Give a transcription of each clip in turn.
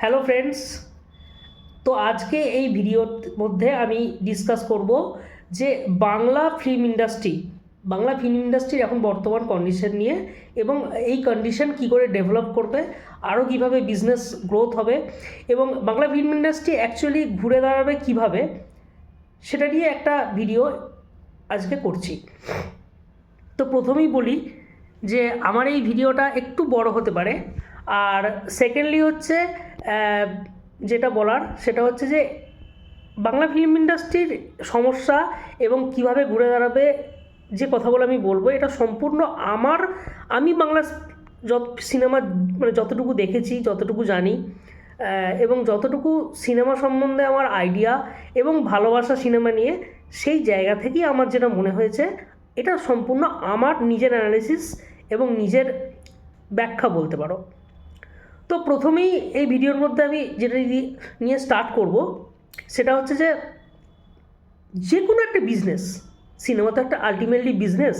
Hello friends তো আজকে এই ভিডিওর মধ্যে আমি ডিসকাস করব যে Bangla film industry Bangla film ইন্ডাস্ট্রির এখন বর্তমান কন্ডিশন নিয়ে এবং এই কন্ডিশন কি করে ডেভেলপ করবে আরও কীভাবে বিজনেস গ্রোথ হবে এবং বাংলা ফিল্ম ইন্ডাস্ট্রি অ্যাকচুয়ালি ঘুরে দাঁড়াবে কীভাবে, সেটা নিয়ে একটা ভিডিও আজকে করছি। তো প্রথমেই বলি যে আমার এই ভিডিওটা একটু বড় হতে পারে। আর সেকেন্ডলি হচ্ছে যেটা বলার, সেটা হচ্ছে যে বাংলা ফিল্ম ইন্ডাস্ট্রির সমস্যা এবং কীভাবে ঘুরে দাঁড়াবে যে কথাগুলো আমি বলব, এটা সম্পূর্ণ আমার, আমি বাংলা যত সিনেমা মানে যতটুকু দেখেছি, যতটুকু জানি এবং যতটুকু সিনেমা সম্বন্ধে আমার আইডিয়া এবং ভালোবাসা সিনেমা নিয়ে, সেই জায়গা থেকেই আমার যেটা মনে হয়েছে, এটা সম্পূর্ণ আমার নিজের অ্যানালিসিস এবং নিজের ব্যাখ্যা বলতে পারো। তো প্রথমেই এই ভিডিওর মধ্যে আমি যেটা নিয়ে স্টার্ট করব, সেটা হচ্ছে যে যে কোনো একটা বিজনেস সিনেমা তো একটা আলটিমেটলি বিজনেস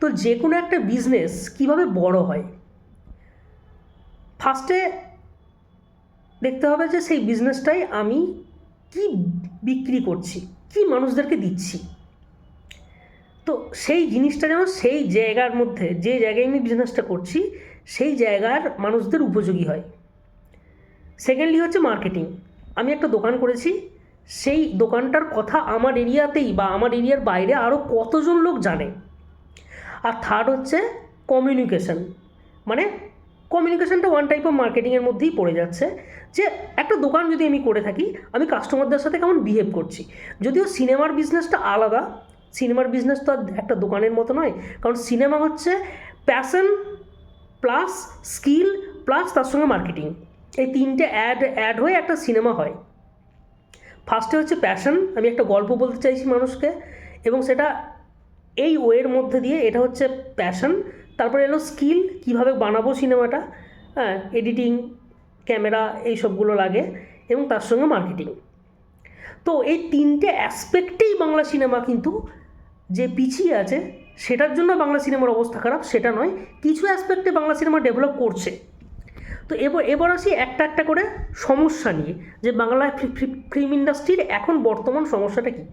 তো যে কোনো একটা বিজনেস কীভাবে বড় হয়? ফার্স্টে দেখতে হবে যে সেই বিজনেসটাই আমি কি বিক্রি করছি, কি মানুষদেরকে দিচ্ছি। তো সেই জিনিসটা যেন সেই জায়গার মধ্যে, যে জায়গায় আমি বিজনেসটা করছি, সেই জায়গার মানুষদের উপযোগী হয়। সেকেন্ডলি হচ্ছে মার্কেটিং আমি একটা দোকান করেছি, সেই দোকানটার কথা আমার এরিয়াতেই বা আমার এরিয়ার বাইরে আরও কতজন লোক জানে? আর থার্ড হচ্ছে কমিউনিকেশন মানে কমিউনিকেশনটা ওয়ান টাইপ অফ মার্কেটিংয়ের মধ্যেই পড়ে যাচ্ছে, যে একটা দোকান যদি আমি করে থাকি, আমি কাস্টমারদের সাথে কেমন বিহেভ করছি? যদিও সিনেমার বিজনেসটা আলাদা সিনেমার বিজনেস তো আর একটা দোকানের মতো নয়। কারণ সিনেমা হচ্ছে প্যাশন প্লাস স্কিল প্লাস তার সঙ্গে মার্কেটিং এই তিনটে অ্যাড অ্যাড হয়ে একটা সিনেমা হয়। ফার্স্টে হচ্ছে প্যাশন আমি একটা গল্প বলতে চাইছি মানুষকে, এবং সেটা এই ওয়ের মধ্যে দিয়ে এটা হচ্ছে প্যাশন তারপরে এলো স্কিল কীভাবে বানাবো সিনেমাটা হ্যাঁ এডিটিং ক্যামেরা এই সবগুলো লাগে, এবং তার সঙ্গে মার্কেটিং তো এই তিনটে অ্যাসপেক্টেই বাংলা সিনেমা কিন্তু যে পিছিয়ে আছে, সেটার জন্য বাংলা সিনেমার অবস্থা খারাপ, সেটা নয়, কিছু অ্যাসপেক্টে বাংলা সিনেমা ডেভেলপ করছে। তো এবার এবার আসি একটা একটা করে সমস্যা নিয়ে, যে বাংলা ফিল্ম ইন্ডাস্ট্রির এখন বর্তমান সমস্যাটা কী?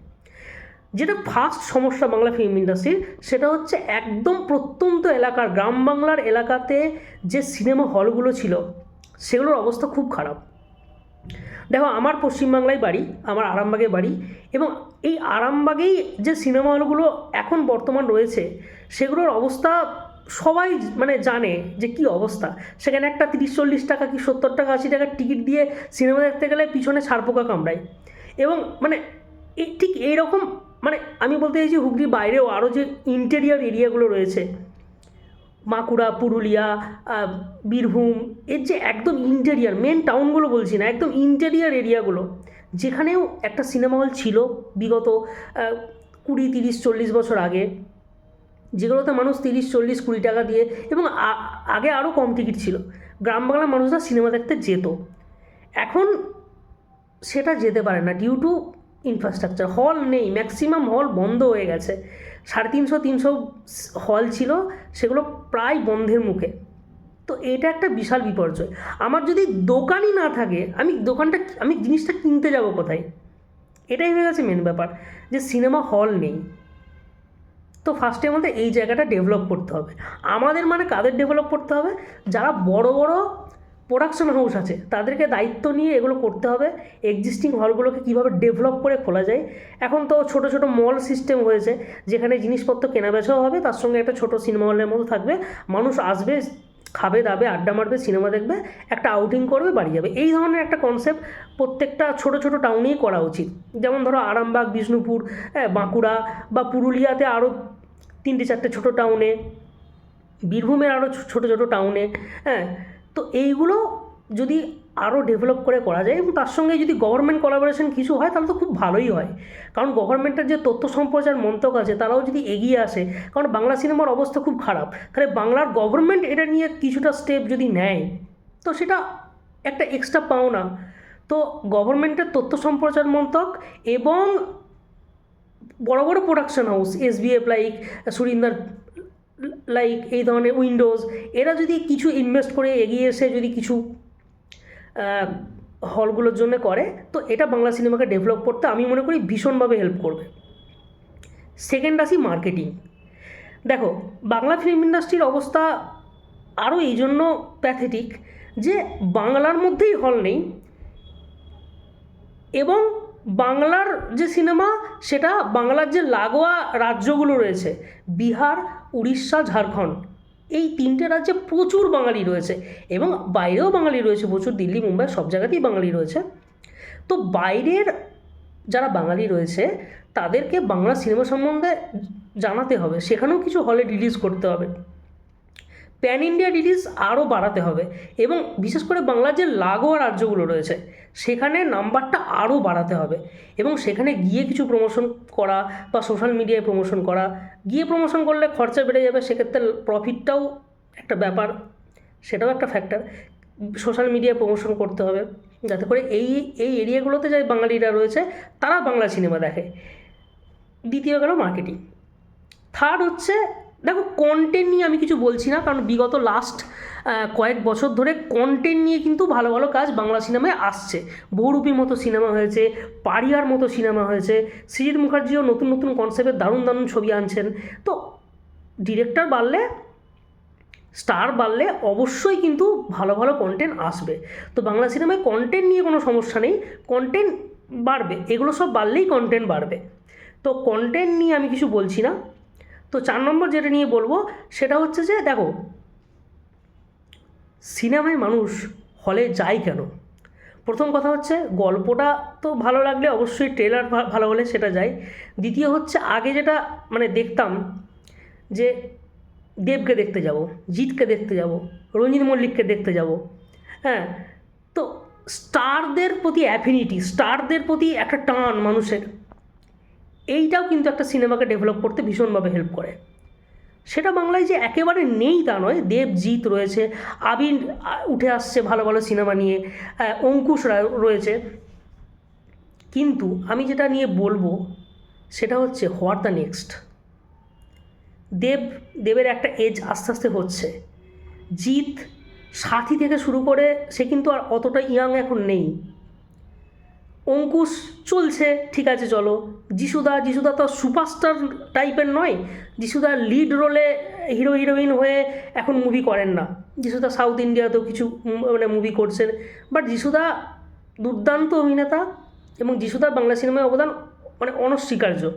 যেটা ফার্স্ট সমস্যা বাংলা ফিল্ম ইন্ডাস্ট্রির সেটা হচ্ছে একদম প্রত্যন্ত এলাকার, গ্রাম বাংলার এলাকাতে যে সিনেমা হলগুলো ছিল, সেগুলোর অবস্থা খুব খারাপ। দেখো, আমার পশ্চিমবাংলায় বাড়ি, আমার আরামবাগে বাড়ি এবং এই আরামবাগেই যে সিনেমা হলগুলো এখন বর্তমান রয়েছে, সেগুলোর অবস্থা সবাই মানে জানে যে কি অবস্থা। সেখানে একটা তিরিশ, চল্লিশ টাকা কি সত্তর টাকা, আশি টাকার টিকিট দিয়ে সিনেমা দেখতে গেলে পিছনে ছাড়পোকা কামড়ায়। এবং মানে ঠিক এইরকম মানে আমি বলতে চাইছি হুগলির বাইরেও আরও যে ইন্টেরিয়ার এরিয়াগুলো রয়েছে বাঁকুড়া পুরুলিয়া বীরভূম, এর যে একদম ইন্টেরিয়ার মেন টাউনগুলো বলছি না, একদম ইন্টেরিয়ার এরিয়াগুলো যেখানেও একটা সিনেমা হল ছিল বিগত কুড়ি, তিরিশ, চল্লিশ বছর আগে, যেগুলোতে মানুষ তিরিশ, চল্লিশ, কুড়ি টাকা দিয়ে এবং আগে আরও কম টিকিট ছিল, গ্রাম বাংলার মানুষরা সিনেমা দেখতে যেত। এখন সেটা যেতে পারে না ডিউ টু ইনফ্রাস্ট্রাকচার হল নেই ম্যাক্সিমাম হল বন্ধ হয়ে গেছে। সাড়ে তিনশো তিনশো হল ছিল, সেগুলো প্রায় বন্ধের মুখে। তো এটা একটা বিশাল বিপর্যয়। আমার যদি দোকানই না থাকে, আমি দোকানটা, আমি জিনিসটা কিনতে যাব কোথায়? এটাই হয়ে গেছে মেন ব্যাপার, যে সিনেমা হল নেই। তো ফার্স্টে আমাদের এই জায়গাটা ডেভেলপ করতে হবে। আমাদের মানে কাদের ডেভেলপ করতে হবে? যারা বড় বড় প্রোডাকশন হাউস আছে। তাদেরকে দায়িত্ব নিয়ে এগুলো করতে হবে। এক্সিস্টিং হলগুলোকে কীভাবে ডেভেলপ করে খোলা যায়। এখন তো ছোট ছোট মল সিস্টেম হয়েছে, যেখানে জিনিসপত্র কেনা বেচাও হবে, তার সঙ্গে একটা ছোট সিনেমা হলের মতো থাকবে। মানুষ আসবে, খাবে, দাবে, আড্ডা মারবে সিনেমা দেখবে, একটা আউটিং করবে, বাড়ি যাবে। এই ধরনের একটা কনসেপ্ট প্রত্যেকটা ছোট ছোট টাউনেই করা উচিত। যেমন ধরো আরামবাগ, বিষ্ণুপুর হ্যাঁ বাঁকুড়া বা পুরুলিয়াতে আরও তিনটে চারটে ছোট টাউনে বীরভূমের আরও ছোট ছোট টাউনে হ্যাঁ তো এইগুলো যদি আরও ডেভেলপ করে করা যায় এবং তার সঙ্গে যদি গভর্নমেন্ট কোলাবোরেশন কিছু হয়, তাহলে তো খুব ভালোই হয়। কারণ গভর্নমেন্টের যে তথ্য সম্প্রচার মন্ত্রক আছে, তারাও যদি এগিয়ে আসে, কারণ বাংলা সিনেমার অবস্থা খুব খারাপ। তাহলে বাংলার গভর্নমেন্ট এটা নিয়ে কিছুটা স্টেপ যদি নেয়, তো সেটা একটা এক্সট্রা পাওনা। তো গভর্নমেন্টের তথ্য সম্প্রচার মন্ত্রক এবং বড় বড় production house S SBF like Surinder like এই ধরনের উইন্ডোজ এরা যদি কিছু ইনভেস্ট করে এগিয়ে এসে যদি কিছু হলগুলোর জন্য করে, তো এটা বাংলা সিনেমাকে ডেভেলপ করতে আমি মনে করি ভীষণভাবে হেল্প করবে। সেকেন্ড আসি মার্কেটিং দেখো, বাংলা ফিল্ম ইন্ডাস্ট্রির অবস্থা আরও এই জন্য প্যাথেটিক যে বাংলার মধ্যেই হল নেই এবং বাংলার যে সিনেমা সেটা বাংলার যে লাগোয়া রাজ্যগুলো রয়েছে, বিহার উড়িষ্যা, ঝাড়খণ্ড। এই তিনটে রাজ্যে প্রচুর বাঙালি রয়েছে এবং বাইরেও বাঙালি রয়েছে প্রচুর। দিল্লি, মুম্বাই সব জায়গাতেই বাঙালি রয়েছে। তো বাইরের যারা বাঙালি রয়েছে, তাদেরকে বাংলা সিনেমা সম্বন্ধে জানাতে হবে। সেখানেও কিছু হলে রিলিজ করতে হবে। প্যান ইন্ডিয়া রিলিজ আরও বাড়াতে হবে এবং বিশেষ করে বাংলার যে লাগোয়া রাজ্যগুলো রয়েছে সেখানে নাম্বারটা আরও বাড়াতে হবে এবং সেখানে গিয়ে কিছু প্রমোশন করা বা সোশ্যাল মিডিয়ায় প্রমোশন করা। গিয়ে প্রমোশন করলে খরচা বেড়ে যাবে, সেক্ষেত্রে প্রফিটটাও একটা ব্যাপার, সেটাও একটা ফ্যাক্টর সোশ্যাল মিডিয়ায় প্রমোশন করতে হবে, যাতে করে এই এই এরিয়াগুলোতে যে বাঙালিরা রয়েছে, তারা বাংলা সিনেমা দেখে। দ্বিতীয় গেল মার্কেটিং থার্ড হচ্ছে দেখো কন্টেন্ট নিয়ে আমি কিছু বলছি না, কারণ বিগত লাস্ট কয়েক বছর ধরে কন্টেন্ট নিয়ে কিন্তু ভালো ভালো কাজ বাংলা সিনেমায় আসছে। বহুরূপীর মতো সিনেমা হয়েছে, পারিয়ার মতো সিনেমা হয়েছে, সৃজিৎ মুখার্জিও নতুন নতুন কনসেপ্টের দারুণ দারুণ ছবি আনছেন। তো ডিরেক্টর বাড়লে স্টার বাড়লে অবশ্যই কিন্তু ভালো ভালো কন্টেন্ট আসবে। তো বাংলা সিনেমায় কন্টেন্ট নিয়ে কোনো সমস্যা নেই কন্টেন্ট বাড়বে। এগুলো সব বাড়লেই কন্টেন্ট বাড়বে। তো কন্টেন্ট নিয়ে আমি কিছু বলছি না। তো চার নম্বর যেটা নিয়ে বলব, সেটা হচ্ছে যে দেখো, সিনেমায় মানুষ হলে যায় কেন? প্রথম কথা হচ্ছে গল্পটা তো ভালো লাগলে অবশ্যই ট্রেলার ভালো হলে সেটা যায়। দ্বিতীয় হচ্ছে আগে যেটা মানে দেখতাম যে দেবকে দেখতে যাব জিতকে দেখতে যাব, রঞ্জিত মল্লিককে দেখতে যাব হ্যাঁ? তো স্টারদের প্রতি অ্যাফিনিটি স্টারদের প্রতি একটা টান মানুষের। এইটাও কিন্তু একটা সিনেমাকে ডেভেলপ করতে ভীষণভাবে হেল্প করে। সেটা বাংলায় যে একেবারে নেই তা নয়। দেবজিৎ রয়েছে, আবির উঠে আসছে ভালো ভালো সিনেমা নিয়ে অঙ্কুশ রয়েছে। কিন্তু আমি যেটা নিয়ে বলব, সেটা হচ্ছে হোয়াট দ্য নেক্সট দেব, দেবের একটা এজ আস্তে আস্তে হচ্ছে। জিৎ সাথী থেকে শুরু করে, সে কিন্তু আর অতটা ইয়াং এখন নেই। অঙ্কুশ চলছে, ঠিক আছে, চলো। যিশুদা যিশুদা তো সুপারস্টার টাইপের নয়। যিশুদা লিড রোলে হিরো হিরোইন হয়ে এখন মুভি করেন না। যিশুদা সাউথ ইন্ডিয়াতেও কিছু মানে মুভি করছেন। বাট যিশুদা দুর্দান্ত অভিনেতা এবং যিশুদার বাংলা সিনেমায় অবদান মানে অনস্বীকার্য।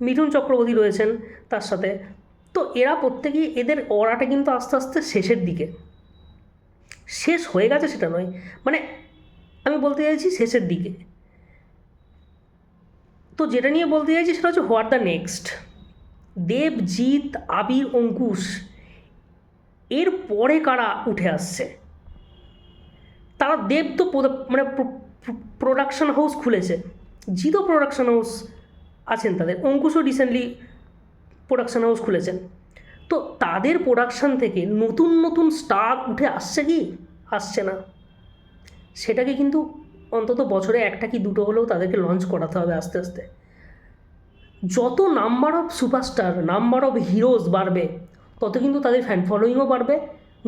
মিঠুন চক্রবর্তী রয়েছেন তার সাথে। তো এরা প্রত্যেকেই এদের অরাটা কিন্তু আস্তে আস্তে শেষের দিকে। শেষ হয়ে গেছে সেটা নয়। মানে আমি বলতে চাইছি শেষের দিকে। তো যেটা নিয়ে বলতে চাইছি সেটা হচ্ছে what the next Debjit, Abir, Ankush, এর পরে কারা উঠে আসছে? তারা দেব তো মানে প্রোডাকশন হাউস খুলেছে। জিতো প্রোডাকশন হাউস আছেন তাদের। অঙ্কুশও রিসেন্টলি প্রোডাকশন হাউস খুলেছেন। তো তাদের প্রোডাকশান থেকে নতুন নতুন স্টার উঠে আসছে কি? আসছে না। সেটাকে কিন্তু অন্তত বছরে একটা কি দুটো হলেও তাদেরকে লঞ্চ করাতে হবে আস্তে আস্তে। যত number of superstar number of heroes বাড়বে, তত কিন্তু তাদের ফ্যান ফলোয়িংও বাড়বে,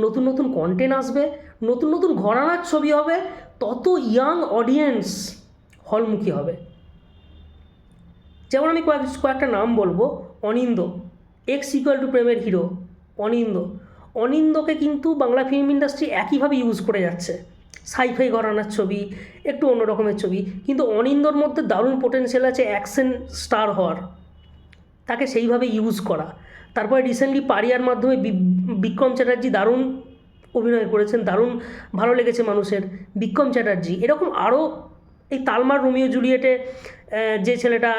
নতুন নতুন কন্টেন্ট আসবে, নতুন নতুন ঘরানার ছবি হবে, তত ইয়াং অডিয়েন্স হলমুখী হবে। যেমন আমি কয়েক, কয়েকটা নাম বলব, অনিন্দ এক্স ইকুয়াল টু প্রেমের হিরো অনিন্দ। অনিন্দকে কিন্তু বাংলা ফিল্ম ইন্ডাস্ট্রি একইভাবে ইউজ করে যাচ্ছে। সাইফাই ঘরানার ছবি, একটু অন্য রকমের ছবি। কিন্তু অনিন্দর মধ্যে দারুণ পোটেন্সিয়াল আছে অ্যাকশন স্টার হওয়ার। তাকে সেইভাবে ইউজ করা। তারপরে রিসেন্টলি পারিয়ার মাধ্যমে বিক্রম চ্যাটার্জি দারুণ অভিনয় করেছেন, দারুণ ভালো লেগেছে মানুষের। বিক্রম চ্যাটার্জি, এরকম আরও এই তালমার রোমিও জুলিয়েটে যে ছেলেটা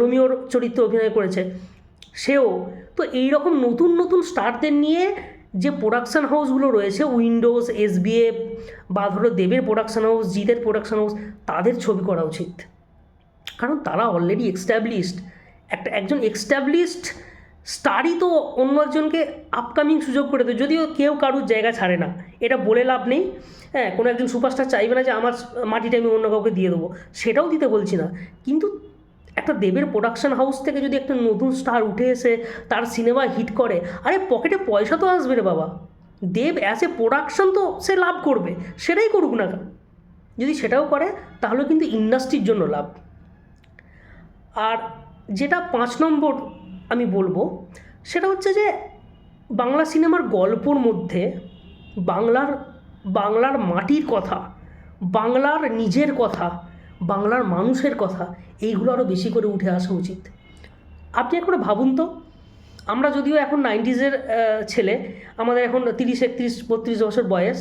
রোমিওর চরিত্রে অভিনয় করেছে, সেও। তো এই রকম নতুন নতুন স্টারদের নিয়ে যে প্রোডাকশান হাউসগুলো রয়েছে উইন্ডোজ এসবিএফ বা ধরো দেবের প্রোডাকশান হাউস জিদের প্রোডাকশান হাউস তাদের ছবি করা উচিত। কারণ তারা অলরেডি এক্সট্যাবলিশড একটা, একজন এক্সট্যাবলিশড স্টারই তো অন্য একজনকে আপকামিং সুযোগ করে দেয় যদিও কেউ কারুর জায়গা ছাড়ে না। এটা বলে লাভ নেই। হ্যাঁ কোনো একজন সুপারস্টার চাইবে না যে, আমার মাটিটা আমি অন্য কাউকে দিয়ে দেবো। সেটাও দিতে বলছি না। কিন্তু একটা দেবের প্রোডাকশন হাউস থেকে যদি একটা নতুন স্টার উঠে এসে তার সিনেমা হিট করে, আরে পকেটে পয়সা তো আসবে রে বাবা। দেব অ্যাজ এ প্রোডাকশন তো সে লাভ করবে, সেটাই করুক না কেন? যদি সেটাও করে, তাহলে কিন্তু ইন্ডাস্ট্রির জন্য লাভ। আর যেটা পাঁচ নম্বর আমি বলব, সেটা হচ্ছে যে বাংলা সিনেমার গল্পর মধ্যে বাংলার বাংলার মাটির কথা, বাংলার নিজের কথা বাংলার মানুষের কথা, এইগুলো আরও বেশি করে উঠে আসা উচিত। আপনি একবার ভাবুন তো, আমরা যদিও এখন নাইনটিজের ছেলে, আমাদের এখন তিরিশ, একত্রিশ, বত্রিশ বছর বয়স,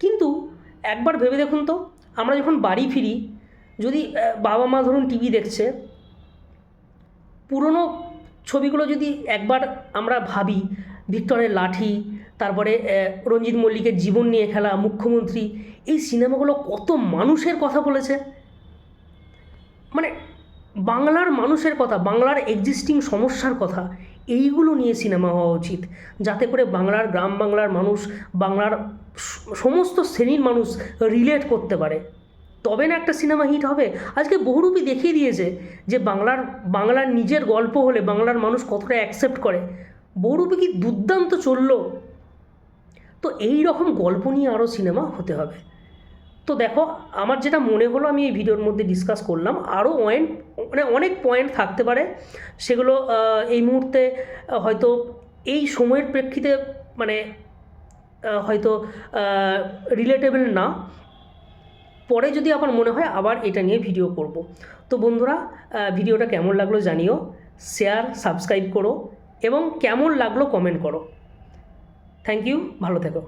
কিন্তু একবার ভেবে দেখুন তো, আমরা যখন বাড়ি ফিরি, যদি বাবা মা ধরুন টিভি দেখছে, পুরনো ছবিগুলো যদি একবার আমরা ভাবি, ভিক্টরের লাঠি, তারপরে রঞ্জিত মল্লিকের জীবন নিয়ে খেলা, মুখ্যমন্ত্রী, এই সিনেমাগুলো কত মানুষের কথা বলেছে। মানে বাংলার মানুষের কথা, বাংলার এক্সিস্টিং সমস্যার কথা, এইগুলো নিয়ে সিনেমা হওয়া উচিত। যাতে করে বাংলার গ্রাম বাংলার মানুষ, বাংলার সমস্ত শ্রেণির মানুষ রিলেট করতে পারে। তবে না একটা সিনেমা হিট হবে। আজকে বহুরূপী দেখিয়ে দিয়েছে যে বাংলার বাংলার নিজের গল্প হলে বাংলার মানুষ কতটা অ্যাকসেপ্ট করে। বহুরূপী কি দুর্দান্ত চলল? তো এই রকম গল্প নিয়ে আরও সিনেমা হতে হবে। তো দেখো, আমার যেটা মনে হলো, আমি এই ভিডিওর মধ্যে ডিসকাস করলাম আরও পয়েন্ট মানে অনেক পয়েন্ট থাকতে পারে। সেগুলো এই মুহূর্তে হয়তো এই সময়ের প্রেক্ষিতে মানে হয়তো রিলেটেবল না। পরে যদি আমার মনে হয়, আবার এটা নিয়ে ভিডিও করব। তো বন্ধুরা ভিডিওটা কেমন লাগল জানিও। শেয়ার সাবস্ক্রাইব করো এবং কেমন লাগল কমেন্ট করো। থ্যাংক ইউ ভালো থেকো।